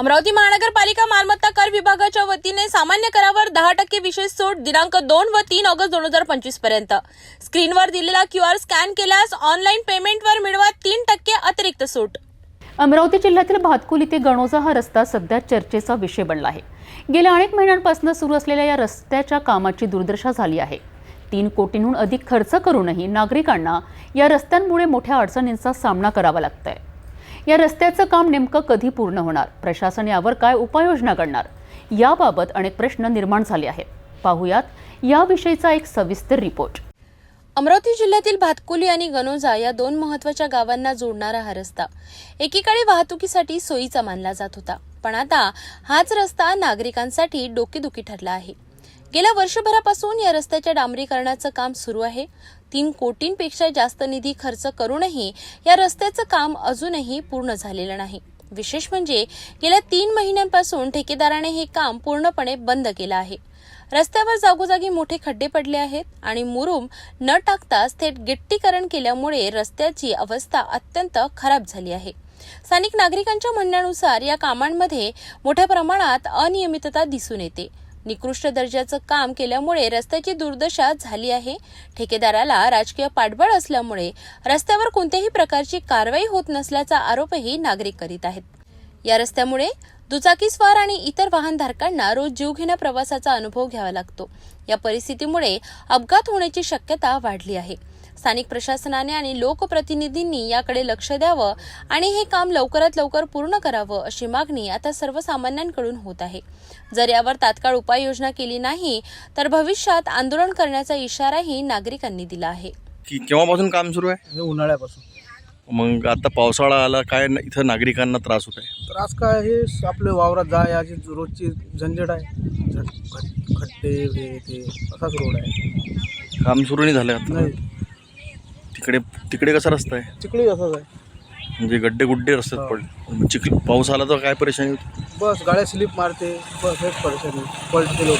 अमरावती महानगरपालिका मालमत्ता कर विभागाच्या वतीने सामान्य करावर दहा टक्के विशेष सूट दिनांक दोन व तीन ऑगस्ट दोन हजार पंचवीसपर्यंत. स्क्रीनवर दिलेला क्यू आर स्कॅन केल्यास ऑनलाईन पेमेंटवर मिळवा तीन टक्के अतिरिक्त सूट. अमरावती जिल्ह्यातील भातकुली ते गणोजा हा रस्ता सध्या चर्चेचा विषय बनला आहे. गेल्या अनेक महिन्यांपासून सुरू असलेल्या या रस्त्याच्या कामाची दुर्दशा झाली आहे. तीन कोटींहून अधिक खर्च करूनही नागरिकांना या रस्त्यांमुळे मोठ्या अडचणींचा सामना करावा लागतोय. या रस्त्याचं काम नेमकं कधी पूर्ण होणार? प्रशासन यावर काय उपाययोजना करणार? याबाबत अनेक प्रश्न निर्माण झाले आहेत. पाहुयात याविषयीचा एक सविस्तर रिपोर्ट. अमरावती जिल्ह्यातील भातकुली आणि गनोजा या दोन महत्त्वाच्या गावांना जोडणारा हा रस्ता एकीकडे वाहतुकीसाठी सोयीचा मानला जात होता. पण आता हाच रस्ता नागरिकांसाठी डोकेदुखी ठरला आहे. गेल्या वर्षभरापासून या रस्त्याच्या डांबरीकरणाचं काम सुरू आहे. तीन कोटींपेक्षा जास्त निधी खर्च करूनही या रस्त्याचं काम अजूनही पूर्ण झालेलं नाही. विशेष म्हणजे गेल्या तीन महिन्यांपासून ठेकेदाराने हे काम पूर्णपणे बंद केलं आहे. रस्त्यावर जागोजागी मोठे खड्डे पडले आहेत आणि मुरुम न टाकताच थेट गिट्टीकरण केल्यामुळे रस्त्याची अवस्था अत्यंत खराब झाली आहे. स्थानिक नागरिकांच्या म्हणण्यानुसार या कामांमध्ये मोठ्या प्रमाणात अनियमितता दिसून येते. निकृष्ट दर्जाचं काम केल्यामुळे रस्त्याची दुर्दशा झाली आहे. ठेकेदाराला राजकीय पाठबळ असल्यामुळे रस्त्यावर कोणत्याही प्रकारची कारवाई होत नसल्याचा आरोपही नागरिक करीत आहेत. या रस्त्यामुळे दुचाकीस्वार आणि इतर वाहनधारकांना रोज जीवघेण्या प्रवासाचा अनुभव घ्यावा लागतो. या परिस्थितीमुळे अपघात होण्याची शक्यता वाढली आहे. स्थानिक प्रशासनाने आणि लोकप्रतिनिधींनी याकडे लक्ष द्यावं आणि हे काम लवकरात लवकर पूर्ण करावं अशी मागणी आता सर्वसामान्यांकडून होत आहे. जर यावर तात्काळ उपाययोजना केली नाही तर भविष्यात आंदोलन करण्याचा इशाराही नागरिकांनी दिला आहे. की केव्हापासून काम सुरू आहे? हे उन्हाळ्यापासून. मग आता पावसाळा आला काय इथं नागरिकांना त्रास होत आहे? त्रास काय हे स- आपले वावरात जा याची रोजची झंझट आहे. खड्डे हे ते असाच रोड आहे. काम सुरू नाही झालं आता? नाही. तिकडे तिकडे कसा रस्ता आहे? चिखली असंच आहे. म्हणजे गड्डे गुड्डे रस्त्यात. पडले चिखल पाऊस आला तर काय परेशानी होती? बस गाड्या स्लिप मारते. बस हेच परेशानी. पलटते लोक.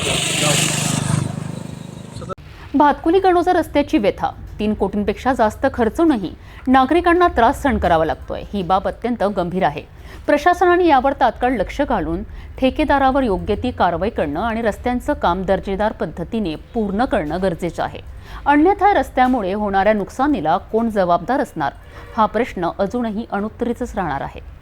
भातकुली गणोजा रस्त्याची व्यथा तीन कोटींपेक्षा जास्त खर्चूनही नागरिकांना त्रास सहन करावा लागतोय. ही बाब अत्यंत गंभीर आहे. प्रशासनाने यावर तात्काळ लक्ष घालून ठेकेदारावर योग्य ती कारवाई करणं आणि रस्त्यांचं काम दर्जेदार पद्धतीने पूर्ण करणं गरजेचं आहे. अन्यथा रस्त्यामुळे होणाऱ्या नुकसानीला कोण जबाबदार असणार? हा प्रश्न अजूनही अनुत्तरीतच राहणार आहे.